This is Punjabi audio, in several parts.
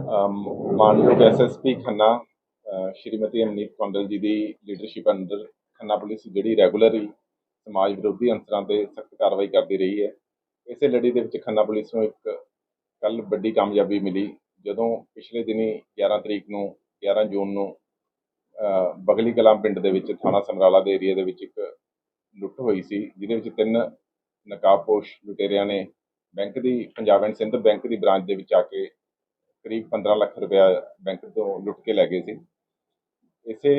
ਅਮ, ਮਾਨਯੋਗ ਐਸਐਸਪੀ ਖੰਨਾ ਸ਼੍ਰੀਮਤੀ ਅਮਨੀਤ ਕੌਂਡਲ ਜੀ ਦੀ ਲੀਡਰਸ਼ਿਪ ਅੰਡਰ ਖੰਨਾ ਪੁਲਿਸ, ਜਿਹੜੀ ਰੈਗੂਲਰਲੀ ਸਮਾਜ ਵਿਰੋਧੀ ਅੰਸਰਾਂ ਤੇ ਸਖਤ ਕਾਰਵਾਈ ਕਰਦੀ ਰਹੀ ਹੈ। ਇਸੇ ਲੜੀ ਦੇ ਵਿੱਚ ਖੰਨਾ ਪੁਲਿਸ ਨੂੰ ਇੱਕ ਕੱਲ ਵੱਡੀ ਕਾਮਯਾਬੀ ਮਿਲੀ, ਜਦੋਂ ਪਿਛਲੇ ਦਿਨੀ 11 ਤਰੀਕ ਨੂੰ 11 ਜੂਨ ਨੂੰ ਬਗਲੀ ਕਲਾਂ ਪਿੰਡ ਦੇ ਵਿੱਚ, ਥਾਣਾ ਸਮਰਾਲਾ ਦੇ ਏਰੀਆ ਦੇ ਵਿੱਚ ਇੱਕ ਲੁੱਟ ਹੋਈ ਸੀ, ਜਿਹਦੇ ਵਿੱਚ ਤਿੰਨ ਨਕਾਬਪੋਸ਼ ਲੁਟੇਰਿਆਂ ਨੇ ਬੈਂਕ ਦੀ, ਪੰਜਾਬ ਐਂਡ ਸਿੰਧ ਬੈਂਕ ਦੀ ਬ੍ਰਾਂਚ ਦੇ ਵਿੱਚ ਆ ਕੇ ਕਰੀਬ 15 ਲੱਖ ਰੁਪਇਆ ਬੈਂਕ ਤੋਂ ਲੁੱਟ ਕੇ ਲੈ ਗਏ ਸੀ। ਇਸੇ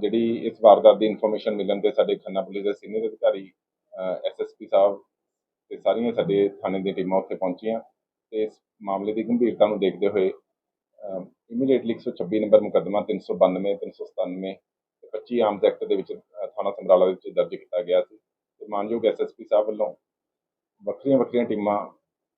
ਜਿਹੜੀ ਇਸ ਵਾਰਦਾਤ ਦੀ ਇਨਫੋਰਮੇਸ਼ਨ ਮਿਲਣ ਤੇ ਸਾਡੇ ਖੰਨਾ ਪੁਲਿਸ ਦੇ ਸੀਨੀਅਰ ਅਧਿਕਾਰੀ ਐਸਐਸਪੀ ਸਾਹਿਬ ਤੇ ਸਾਰੀਆਂ ਸਾਡੇ ਥਾਣੇ ਦੀਆਂ ਟੀਮਾਂ ਉੱਥੇ ਪਹੁੰਚੀਆਂ ਤੇ ਇਸ ਮਾਮਲੇ ਦੀ ਗੰਭੀਰਤਾ ਨੂੰ ਦੇਖਦੇ ਹੋਏ ਇਮੀਡੀਏਟਲੀ 126 ਨੰਬਰ ਮੁਕੱਦਮਾ 392 397 ਤੇ 25 ਆਰਮਸ ਐਕਟ ਦੇ ਵਿੱਚ ਥਾਣਾ ਸਮਰਾਲਾ ਵਿੱਚ ਦਰਜ ਕੀਤਾ ਗਿਆ ਸੀ। ਤੇ ਮਾਨਯੋਗ ਐਸਐਸਪੀ ਸਾਹਿਬ ਵੱਲੋਂ ਵੱਖਰੀਆਂ ਵੱਖਰੀਆਂ ਟੀਮਾਂ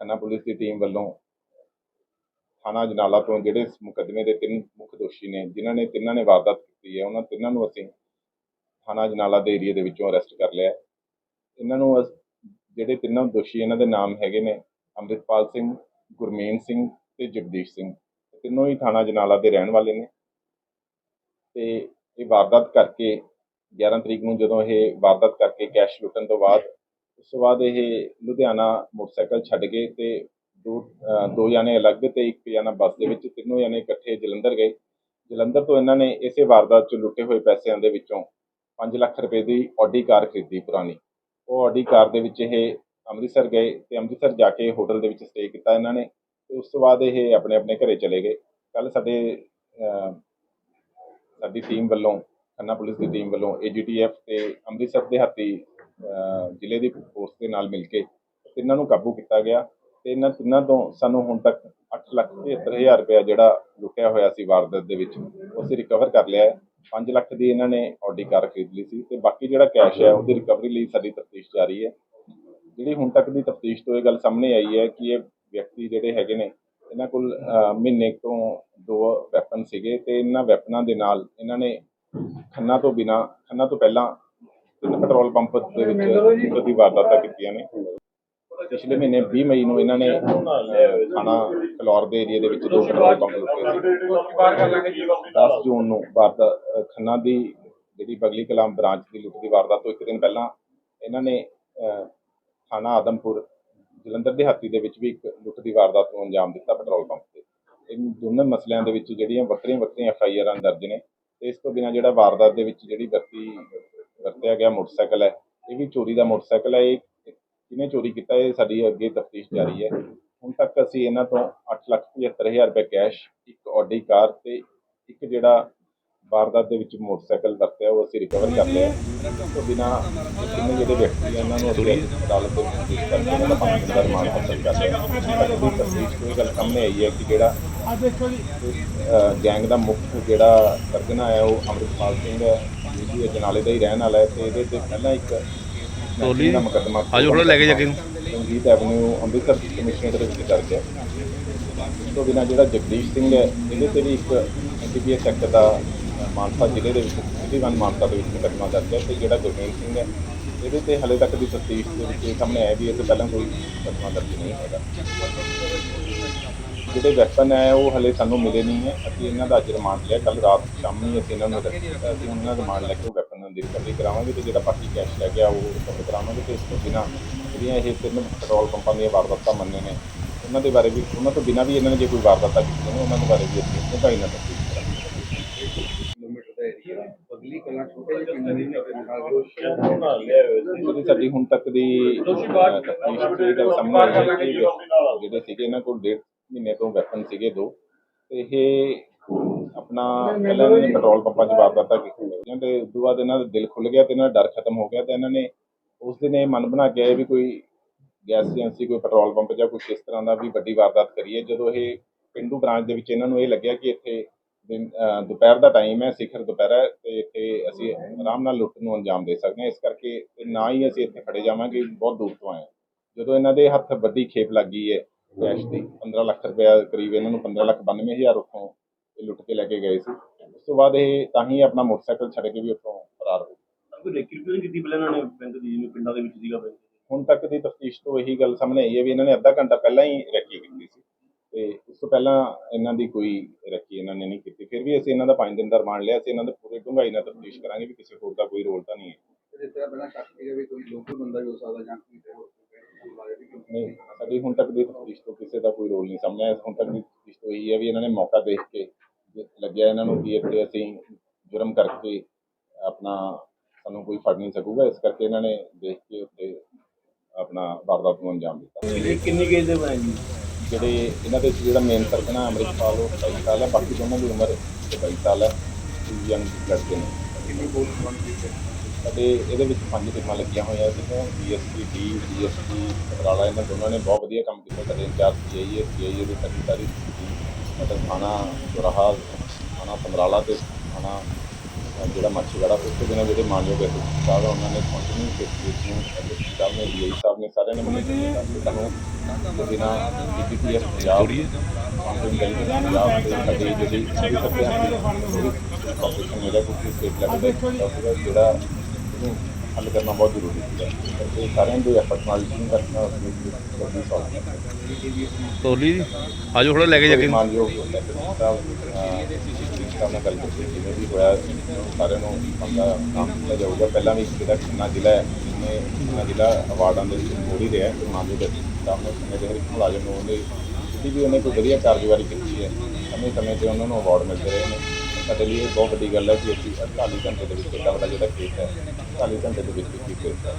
ਖੰਨਾ ਪੁਲਿਸ ਦੀ ਟੀਮ ਵੱਲੋਂ ਥਾਣਾ ਜਨਾਲਾ ਤੋਂ ਜਿਹੜੇ ਇਸ ਮੁਕੱਦਮੇ ਦੇ ਤਿੰਨ ਮੁੱਖ ਦੋਸ਼ੀ ਨੇ, ਜਿਨ੍ਹਾਂ ਨੇ ਤਿੰਨਾਂ ਨੇ ਵਾਰਦਾਤ ਕੀਤੀ ਹੈ, ਉਹਨਾਂ ਤਿੰਨਾਂ ਨੂੰ ਅਸੀਂ ਥਾਣਾ ਜਨਾਲਾ ਦੇ ਏਰੀਆ ਦੇ ਵਿੱਚੋਂ ਅਰੈਸਟ ਕਰ ਲਿਆ ਇਹਨਾਂ ਨੂੰ ਅਸ- ਜਿਹੜੇ ਤਿੰਨਾਂ ਦੋਸ਼ੀ ਇਹਨਾਂ ਦੇ ਨਾਮ ਹੈਗੇ ਨੇ, ਅੰਮ੍ਰਿਤਪਾਲ ਸਿੰਘ ਗੁਰਮੇਨ ਸਿੰਘ ਤੇ ਜਗਦੀਸ਼ ਸਿੰਘ। ਤਿੰਨੋਂ ਹੀ ਥਾਣਾ ਜਨਾਲਾ ਦੇ ਰਹਿਣ ਵਾਲੇ ਨੇ। ਤੇ ਇਹ ਵਾਰਦਾਤ ਕਰਕੇ 11 ਤਰੀਕ ਨੂੰ ਜਦੋਂ ਇਹ ਵਾਰਦਾਤ ਕਰਕੇ ਕੈਸ਼ ਲੁੱਟਣ ਤੋਂ ਬਾਅਦ ਉਸ ਤੋਂ ਬਾਅਦ ਇਹ ਲੁਧਿਆਣਾ ਮੋਟਰਸਾਈਕਲ ਛੱਡ ਕੇ ਤੇ ਦੋ ਦੋ ਜਾਣੇ ਅਲੱਗ ਤੇ ਇੱਕ ਜਾਣਾ ਬੱਸ ਦੇ ਵਿੱਚ, ਤਿੰਨੋਂ ਜਾਣੇ ਇਕੱਠੇ ਜਲੰਧਰ ਗਏ। ਜਲੰਧਰ ਤੋਂ ਇਹਨਾਂ ਨੇ ਇਸੇ ਵਾਰਦਾਤ 'ਚ ਲੁੱਟੇ ਹੋਏ ਪੈਸਿਆਂ ਦੇ ਵਿੱਚੋਂ 5 ਲੱਖ ਰੁਪਏ ਦੀ ਆਡੀ ਕਾਰ ਖਰੀਦੀ ਪੁਰਾਣੀ। ਉਹ ਆਡੀ ਕਾਰ ਦੇ ਵਿੱਚ ਇਹ ਅੰਮ੍ਰਿਤਸਰ ਗਏ ਤੇ ਅੰਮ੍ਰਿਤਸਰ ਜਾ ਕੇ ਹੋਟਲ ਦੇ ਵਿੱਚ ਸਟੇ ਕੀਤਾ ਇਹਨਾਂ ਨੇ ਤੇ ਉਸ ਤੋਂ ਬਾਅਦ ਇਹ ਆਪਣੇ ਆਪਣੇ ਘਰੇ ਚਲੇ ਗਏ। ਕੱਲ ਸਾਡੇ ਸਾਡੀ ਟੀਮ ਵੱਲੋਂ, ਖੰਨਾ ਪੁਲਿਸ ਦੀ ਟੀਮ ਵੱਲੋਂ ਏਜੀਟੀਐਫ ਤੇ ਅੰਮ੍ਰਿਤਸਰ ਦੇ ਹਾਤੀ ਜ਼ਿਲ੍ਹੇ ਦੀ ਫੋਰਸ ਦੇ ਨਾਲ ਮਿਲ ਕੇ ਤਿੰਨਾਂ ਨੂੰ ਕਾਬੂ ਕੀਤਾ ਗਿਆ ਤੇ ਇਹਨਾਂ ਤਿੰਨਾਂ ਤੋਂ ਸਾਨੂੰ ਹੁਣ ਤੱਕ 8 ਲੱਖ 75000 ਰੁਪਇਆ ਜਿਹੜਾ ਲੁੱਟਿਆ ਹੋਇਆ ਸੀ ਵਾਰਦਾਤ ਦੇ ਵਿੱਚ, ਉਹ ਅਸੀਂ ਰਿਕਵਰ ਕਰ ਲਿਆ ਹੈ। 5 ਲੱਖ ਦੀ ਇਹਨਾਂ ਨੇ ਆਡੀ ਕਾਰ ਖਰੀਦ ਲਈ ਸੀ ਤੇ ਬਾਕੀ ਜਿਹੜਾ ਕੈਸ਼ ਹੈ, ਉਹਦੀ ਰਿਕਵਰੀ ਲਈ ਸਾਡੀ ਤਫਤੀਸ਼ ਜਾਰੀ ਹੈ। ਜਿਹੜੀ ਹੁਣ ਤੱਕ ਦੀ ਤਫਤੀਸ਼ ਤੋਂ ਇਹ ਗੱਲ ਸਾਹਮਣੇ ਆਈ ਹੈ ਕਿ ਇਹ ਵਿਅਕਤੀ ਜਿਹੜੇ ਹੈਗੇ ਨੇ, ਇਹਨਾਂ ਕੋਲ ਮਹੀਨੇ ਤੋਂ ਦੋ ਵੈਪਨ ਸੀਗੇ ਤੇ ਇਹਨਾਂ ਵੈਪਨਾਂ ਦੇ ਨਾਲ ਇਹਨਾਂ ਨੇ ਖੰਨਾ ਤੋਂ ਬਿਨਾ, ਖੰਨਾ ਤੋਂ ਪਹਿਲਾਂ ਪੈਟਰੋਲ ਪੰਪ ਦੇ ਵਿੱਚ ਉਹਦੀ ਵਾਰਦਾਤਾਂ ਕੀਤੀਆਂ ਨੇ। ਪਿਛਲੇ ਮਹੀਨੇ 20 ਮਈ ਨੂੰ ਇਹਨਾਂ ਨੇ ਥਾਣਾ ਫਲੋਰ ਦੇ ਏਰੀਆ ਦੇ ਵਿੱਚ ਦੋ ਪੈਟਰੋਲ ਪੰਪ ਲੁੱਟੇ ਸੀ। 10 ਜੂਨ ਨੂੰ ਵਾਰਦਾਤ ਖੰਨਾ ਦੀ ਜਿਹੜੀ ਬਗਲੀ ਕਲਾਮ ਬ੍ਰਾਂਚ ਦੀ ਲੁੱਟ ਦੀ ਵਾਰਦਾਤ ਤੋਂ ਇੱਕ ਦਿਨ ਪਹਿਲਾਂ ਇਹਨਾਂ ਨੇ ਥਾਣਾ ਆਦਮਪੁਰ ਜਲੰਧਰ ਦੇ ਹਾਤੀ ਦੇ ਵਿੱਚ ਵੀ ਇੱਕ ਲੁੱਟ ਦੀ ਵਾਰਦਾਤ ਨੂੰ ਅੰਜਾਮ ਦਿੱਤਾ ਪੈਟਰੋਲ ਪੰਪ ਤੇ। ਇਨ ਦੋਨਾਂ ਮਸਲਿਆਂ ਦੇ ਵਿੱਚ ਜਿਹੜੀਆਂ ਵੱਖਰੀਆਂ ਵੱਖਰੀਆਂ ਐਫ ਆਈ ਆਰਾਂ ਦਰਜ ਨੇ। ਇਸ ਤੋਂ ਬਿਨਾਂ ਜਿਹੜਾ ਵਾਰਦਾਤ ਦੇ ਵਿੱਚ ਜਿਹੜੀ ਵਰਤੀ ਵਰਤਿਆ ਗਿਆ ਮੋਟਰਸਾਈਕਲ ਹੈ। ਇਹ ਵੀ ਚੋਰੀ ਦਾ ਮੋਟਰਸਾਈਕਲ ਹੈ। ਇਹ ਜਿਹਨੇ ਚੋਰੀ ਕੀਤਾ? ਇਹ ਸਾਡੀ ਅੱਗੇ ਤਫਤੀਸ਼ ਜਾਰੀ ਹੈ। ਹੁਣ ਤੱਕ ਅਸੀਂ ਇਹਨਾਂ ਤੋਂ 875000 ਰੁਪਏ ਕੈਸ਼ ਇੱਕ ਆਡੀ ਕਾਰ ਤੇ ਇੱਕ ਜਿਹੜਾ ਵਾਰਦਾਤ ਦੇ ਵਿੱਚ ਮੋਟਰਸਾਈਕਲ ਵਰਤਿਆ ਉਹ ਅਸੀਂ ਰਿਕਵਰ ਕਰ ਲਿਆ। ਇਸ ਤੋਂ ਬਿਨਾਂ ਤਿੰਨੇ ਜਿਹੜੇ ਵਿਅਕਤੀ ਆ ਇਹਨਾਂ ਨੂੰ ਅਸੀਂ ਅਦਾਲਤ ਦੇ ਵਿੱਚ ਪੇਸ਼ ਕਰਕੇ ਇਹਨਾਂ ਦਾ ਪੰਜ ਦਾ ਰਿਮਾਂਡ ਹਾਸਲ ਕਰ ਲਿਆ। ਸਾਡੀ ਤਫਤੀਸ਼ ਤੋਂ ਇਹ ਗੱਲ ਸਾਹਮਣੇ ਆਈ ਹੈ ਕਿ ਜਿਹੜਾ ਅਹ ਗੈਂਗ ਦਾ ਮੁੱਖ ਜਿਹੜਾ ਸਰਗਨਾ ਹੈ ਉਹ ਅੰਮ੍ਰਿਤਪਾਲ ਸਿੰਘ ਹੈ। ਜਿਹਦੀ ਜਨਾਲੇ ਦਾ ਹੀ ਰਹਿਣ ਵਾਲਾ ਹੈ ਤੇ ਇਹਦੇ ਤੇ ਪਹਿਲਾਂ ਇੱਕ ਟੋਲੀ? ਦਾ ਮੁਕੱਦਮਾ ਆਜੋ ਥੋੜਾ ਲੈ ਕੇ ਜਾ ਕੇ। ਰਣਜੀਤ ਐਵਨਿਊ ਅੰਮ੍ਰਿਤਸਰ ਕਮਿਸ਼ਨਰੇਟ ਦੇ ਵਿੱਚ ਦਰਜ ਹੈ। ਇਸ ਤੋਂ ਬਿਨਾਂ ਜਿਹੜਾ ਜਗਦੀਸ਼ ਸਿੰਘ ਹੈ ਇਹਦੇ ਤੇ ਵੀ ਇੱਕ ਐਨਡੀਪੀਐਸ ਐਕਟ ਦਾ ਮਾਨਸਾ ਜ਼ਿਲ੍ਹੇ ਦੇ ਵਿੱਚ ਸਿਟੀ ਵਨ ਮਾਨਸਾ ਦੇ ਵਿੱਚ ਮੁਕੱਦਮਾ ਦਰਜ ਹੈ ਤੇ ਜਿਹੜਾ ਗੁਰਮੇਲ ਸਿੰਘ ਹੈ ਇਹਦੇ ਤੇ ਹਲੇ ਤੱਕ ਦੀ ਤਫਤੀਸ਼ ਦੇ ਵਿੱਚ ਇਹ ਸਾਹਮਣੇ ਆਇਆ ਵੀ ਇਹ ਤੋਂ ਪਹਿਲਾਂ ਕੋਈ ਮੁਕੱਦਮਾ ਦਰਜ ਨਹੀਂ ਹੈਗਾ। ਜਿਹੜੇ ਵੈਪਨ ਹੈ, ਉਹ ਹਲੇ ਸਾਨੂੰ ਮਿਲੇ ਨਹੀਂ ਹੈ। ਅਸੀਂ ਇਹਨਾਂ ਦਾ ਅੱਜ ਰਿਮਾਂਡ ਲਿਆ। ਕੱਲ ਰਾਤ ਸ਼ਾਮੀ ਅਸੀਂ ਇਹਨਾਂ ਨੂੰ ਅਸੀਂ ਉਹਨਾਂ ਦਾ ਰਿਮਾਂਡ ਲੈ ਕੇ ਉਹ ਵੈਪਨ ਦੀ ਰਿਕਵਰੀ ਕਰਾਵਾਂਗੇ ਤੇ ਜਿਹੜਾ ਬਾਕੀ ਕੈਸ਼ ਲੈ ਗਿਆ, ਉਹ ਰਿਕਵਰ ਕਰਾਵਾਂਗੇ ਤੇ ਇਸ ਤੋਂ ਬਿਨਾਂ ਜਿਹੜੀਆਂ ਇਹ ਤਿੰਨ ਪੈਟਰੋਲ ਪੰਪਾਂ ਦੀਆਂ ਵਾਰਦਾਤਾਂ ਮੰਨੇ ਨੇ, ਉਹਨਾਂ ਦੇ ਬਾਰੇ ਵੀ, ਉਹਨਾਂ ਤੋਂ ਬਿਨਾਂ ਵੀ ਇਹਨਾਂ ਨੇ ਜੇ ਕੋਈ ਵਾਰਦਾਤਾਂ ਕੀਤੀਆਂ ਨੇ, ਉਹਨਾਂ ਦੇ ਬਾਰੇ ਵੀ ਅਸੀਂ ਡੂੰਘਾਈ ਨਾਲ ਤਫਤੀਸ਼ ਕਰਾਂਗੇ। ਕਿਲੋਮੀਟਰ ਛੋਟੇ ਜਿਹੇ ਪਿੰਡ ਦੀ ਜਿਹੜੀ ਸਾਡੀ ਹੁਣ ਤੱਕ ਦੀ ਜਿਹੜੇ ਸੀਗੇ ਇਹਨਾਂ ਕੋਲ ਡੇਢ ਮਹੀਨੇ ਤੋਂ ਵੈਪਨ ਸੀਗੇ ਦੋ। ਤੇ ਇਹ ਆਪਣਾ ਪਹਿਲਾਂ ਇਹਨਾਂ ਨੇ ਪੈਟਰੋਲ ਪੰਪਾਂ 'ਚ ਵਾਰਦਾਤਾਂ ਕੀਤੀਆਂ ਤੇ ਉਸ ਤੋਂ ਬਾਅਦ ਇਹਨਾਂ ਦਾ ਦਿਲ ਖੁੱਲ ਗਿਆ ਤੇ ਇਹਨਾਂ ਦਾ ਡਰ ਖਤਮ ਹੋ ਗਿਆ ਤੇ ਇਹਨਾਂ ਨੇ ਉਸ ਦਿਨ ਇਹ ਮਨ ਬਣਾ ਕੇ ਆਏ ਵੀ ਕੋਈ ਗੈਸ ਏਜੰਸੀ, ਕੋਈ ਪੈਟਰੋਲ ਪੰਪ ਜਾਂ ਕੁਛ ਇਸ ਤਰ੍ਹਾਂ ਦਾ ਵੀ ਵੱਡੀ ਵਾਰਦਾਤ ਕਰੀਏ। ਜਦੋਂ ਇਹ ਪਿੰਡੂ ਬ੍ਰਾਂਚ ਦੇ ਵਿੱਚ ਇਹਨਾਂ ਨੂੰ ਇਹ ਲੱਗਿਆ ਕਿ ਇੱਥੇ ਦਿਨ- ਦੁਪਹਿਰ ਦਾ ਟਾਈਮ ਹੈ, ਸਿਖਰ ਦੁਪਹਿਰ ਹੈ ਤੇ ਇੱਥੇ ਅਸੀਂ ਆਰਾਮ ਨਾਲ ਲੁੱਟ ਨੂੰ ਅੰਜਾਮ ਦੇ ਸਕਦੇ ਹਾਂ। ਇਸ ਕਰਕੇ ਤੇ ਨਾ ਹੀ ਅਸੀਂ ਇੱਥੇ ਫੜੇ ਜਾਵਾਂਗੇ, ਬਹੁਤ ਦੂਰ ਤੋਂ ਆਏ ਹਾਂ। ਜਦੋਂ ਇਹਨਾਂ ਦੇ ਹੱਥ ਵੱਡੀ ਖੇਪ ਲੱਗ ਗਈ ਹੈ ਕੈਸ਼ ਦੀ 15 ਲੱਖ ਰੁਪਇਆ ਕਰੀਬ ਇਹਨਾਂ ਨੂੰ 15 ਲੱਖ 92 ਹਜ਼ਾਰ ਉੱਥੋਂ ਇਹ ਲੁੱਟ ਕੇ ਲੈ ਕੇ ਗਏ ਸੀ। ਉਸ ਤੋਂ ਬਾਅਦ ਇਹ ਤਾਂ ਹੀ ਆਪਣਾ ਮੋਟਰਸਾਈਕਲ ਛੱਡ ਕੇ ਵੀ ਉੱਥੋਂ ਫਰਾਰ ਹੋ ਗਏ। ਕੋਈ ਰੇਕੀ ਰਿਪੇਅਰ ਕੀਤੀ ਪਹਿਲਾਂ ਇਹਨਾਂ ਨੇ ਬੈਂਕ ਦੀ ਜਿਵੇਂ ਪਿੰਡਾਂ ਦੇ ਵਿੱਚ ਸੀਗਾ ਬੈਂਕ? ਹੁਣ ਤੱਕ ਦੀ ਤਫਤੀਸ਼ ਤੋਂ ਇਹੀ ਗੱਲ ਸਾਹਮਣੇ ਆਈ ਹੈ ਵੀ ਇਹਨਾਂ ਨੇ ਅੱਧਾ ਘੰਟਾ ਪਹਿਲਾਂ ਹੀ ਰੈਕੀ ਕੀਤੀ ਸੀ। ਤੇ ਉਸ ਤੋਂ ਪਹਿਲਾਂ ਇਹਨਾਂ ਦੀ ਕੋਈ ਰੈਕੀ ਇਹਨਾਂ ਨੇ ਨਹੀਂ ਕੀਤੀ। ਫਿਰ ਵੀ ਅਸੀਂ ਇਹਨਾਂ ਦਾ 5 ਦਿਨ ਦਾ ਰਿਮਾਂਡ ਲਿਆ ਸੀ ਇਹਨਾਂ ਦੇ ਪੂਰੇ ਡੂੰਘਾਈ ਨਾਲ ਤਫਤੀਸ਼ ਕਰਾਂਗੇ ਵੀ ਕਿਸੇ ਹੋਰ ਦਾ ਕੋਈ ਰੋਲ ਤਾਂ ਨਹੀਂ ਹੈ। ਜਿਸ ਤਰ੍ਹਾਂ ਪਹਿਲਾਂ ਸ਼ੱਕ ਸੀਗਾ ਵੀ ਕੋਈ ਲੋਕਲ ਬੰਦਾ ਵੀ ਹੋ ਸਕਦਾ ਜਾਂ ਕੋਈ ਨਹੀਂ ਸਾਡੀ ਹੁਣ ਤੱਕ ਦੀ ਤਫਤੀਸ਼ ਤੋਂ ਕਿਸੇ ਦਾ ਕੋਈ ਰੋਲ ਨਹੀਂ ਸਾਹਮਣੇ ਆਇਆ। ਹੁਣ ਤੱਕ ਦੀ ਤਫਤੀਸ਼ ਤੋਂ ਇਹੀ ਹੈ ਵੀ ਇਹਨਾਂ ਨੇ ਮੌਕਾ ਦੇਖ ਕੇ ਲੱਗਿਆ ਇਹਨਾਂ ਨੂੰ ਕਿ ਇੱਥੇ ਅਸੀਂ ਜੁਰਮ ਕਰਕੇ ਆਪਣਾ ਸਾਨੂੰ ਕੋਈ ਫੜ ਨਹੀਂ ਸਕੂਗਾ। ਇਸ ਕਰਕੇ ਇਹਨਾਂ ਨੇ ਦੇਖ ਕੇ ਉੱਤੇ ਆਪਣਾ ਵਾਰਦਾਤ ਨੂੰ ਅੰਜਾਮ ਦਿੱਤਾ। ਕਿੰਨੀ ਕੇਸ ਦੇ ਬਣੇ ਜੀ? ਜਿਹੜੇ ਇਹਨਾਂ ਦੇ ਜਿਹੜਾ ਮੇਨ ਸਰਕਣਾ ਅੰਮ੍ਰਿਤਪਾਲ ਉਹ 27 ਸਾਲ ਹੈ। ਬਾਕੀ ਦੋਨਾਂ ਦੀ ਉਮਰ 22 ਸਾਲ ਹੈ। ਯੰਗ ਲੜਕੇ ਨੇ। ਕਿੰਨੀ ਬੋਲ ਬਣ ਗਈ ਹੈ? ਅਤੇ ਇਹਦੇ ਵਿੱਚ ਪੰਜ ਟੀਮਾਂ ਲੱਗੀਆਂ ਹੋਈਆਂ ਸੀਗੀਆਂ ਡੀਐਸਪੀ ਡੀ ਡੀਐਸਪੀ ਪਟਰਾਲਾ ਇਹਨਾਂ ਦੋਨਾਂ ਨੇ ਬਹੁਤ ਵਧੀਆ ਕੰਮ ਕੀਤਾ। ਸਾਡੇ ਇੰਚਾਰਜ ਸੀਆਈਏ ਸੀਆਈਏ ਦੇ ਸਰਕਾਰੀ ਮਤਲਬ ਥਾਣਾ ਚੌਰਾਹਾ ਥਾਣਾ ਸਮਰਾਲਾ ਤੇ ਥਾਣਾ ਅਹ ਜਿਹੜਾ ਮੱਛੀਵਾੜਾ ਉਸ ਦੇ ਨਾਲ ਜਿਹੜੇ ਮਾਨਯੋਗ ਹੈ ਸਾਹਿਬ ਆ, ਉਹਨਾਂ ਨੇ ਕੰਟੀਨਿਊ ਕੀਤੀ ਨੂੰ ਐਸਐਸਪੀ ਸਾਹਿਬ ਨੇ ਡੀਆਈ ਸਾਹਿਬ ਨੇ ਸਾਰਿਆਂ ਨੇ ਮੈਨੂੰ ਸਾਨੂੰ ਬਿਨਾ ਡੀਪੀਐਸ ਪੰਜਾਬ ਪੰਜਾਬ ਦੇ ਸਾਡੇ ਜਿਹੜੀ ਸਭੀ ਸਕਦੇ ਹਨ ਕਾਰਪੋਰੇਸ਼ਨ ਮੇਰਾ ਕੁਝ ਸਟੇਟ ਲੈਵਲ ਦਾ। ਇੱਕ officer ਜਿਹੜਾ ਇਹਨੂੰ ਹੱਲ ਕਰਨਾ ਬਹੁਤ ਜ਼ਰੂਰੀ ਹੈ। ਤੇ ਸਾਰਿਆਂ ਦੇ ਐਫਰਟ ਨਾਲ ਟੀਮ ਕਰਨਾ ਉਸ ਵਿੱਚ ਜਲਦੀ ਸੋਲਵ ਤੋਲੀ ਜੀ ਆਜੋ ਥੋੜਾ ਲੈ ਕੇ ਜਾ ਕੇ। ਸਾਹਿਬ ਸਾਹਿਬ ਨਾਲ ਗੱਲ ਕੀਤੀ ਜਿਵੇਂ ਵੀ ਹੋਇਆ ਸਾਰਿਆਂ ਨੂੰ ਬੰਦਾ ਨਾਮ ਦਿੱਤਾ ਜਾਊਗਾ। ਪਹਿਲਾਂ ਵੀ ਜਿਹੜਾ ਖੰਨਾ ਜ਼ਿਲ੍ਹਾ ਹੈ ਜ਼ਿਲ੍ਹਾ ਅਵਾਰਡਾਂ ਦੇ ਵਿੱਚ ਮੋੜੀ ਰਿਹਾ ਤੇ ਮਾਨਯੋਗ ਸਾਹਿਬ ਨੇ ਸਮੇਂ ਦੇ ਹਰ ਇੱਕ ਮੁਲਾਜ਼ਮ ਨੂੰ ਜਿਹੜੀ ਵੀ ਉਹਨੇ ਕੋਈ ਵਧੀਆ ਕਾਰਜਕਾਰੀ ਕੀਤੀ ਹੈ ਸਮੇਂ ਸਮੇਂ ਤੇ ਉਹਨਾਂ ਨੂੰ ਅਵਾਰਡ ਮਿਲਦੇ ਰਹੇ ਨੇ। ਸਾਡੇ ਲਈ ਇਹ ਬਹੁਤ ਵੱਡੀ ਗੱਲ ਹੈ ਕਿ ਅਸੀਂ 48 ਘੰਟੇ ਦੇ ਵਿੱਚ ਇੱਡਾ ਵੱਡਾ ਜਿਹੜਾ ਕੇਸ ਹੈ 48 ਘੰਟੇ ਦੇ ਵਿੱਚ ਹੀ। ਕੇਸ ਹੈ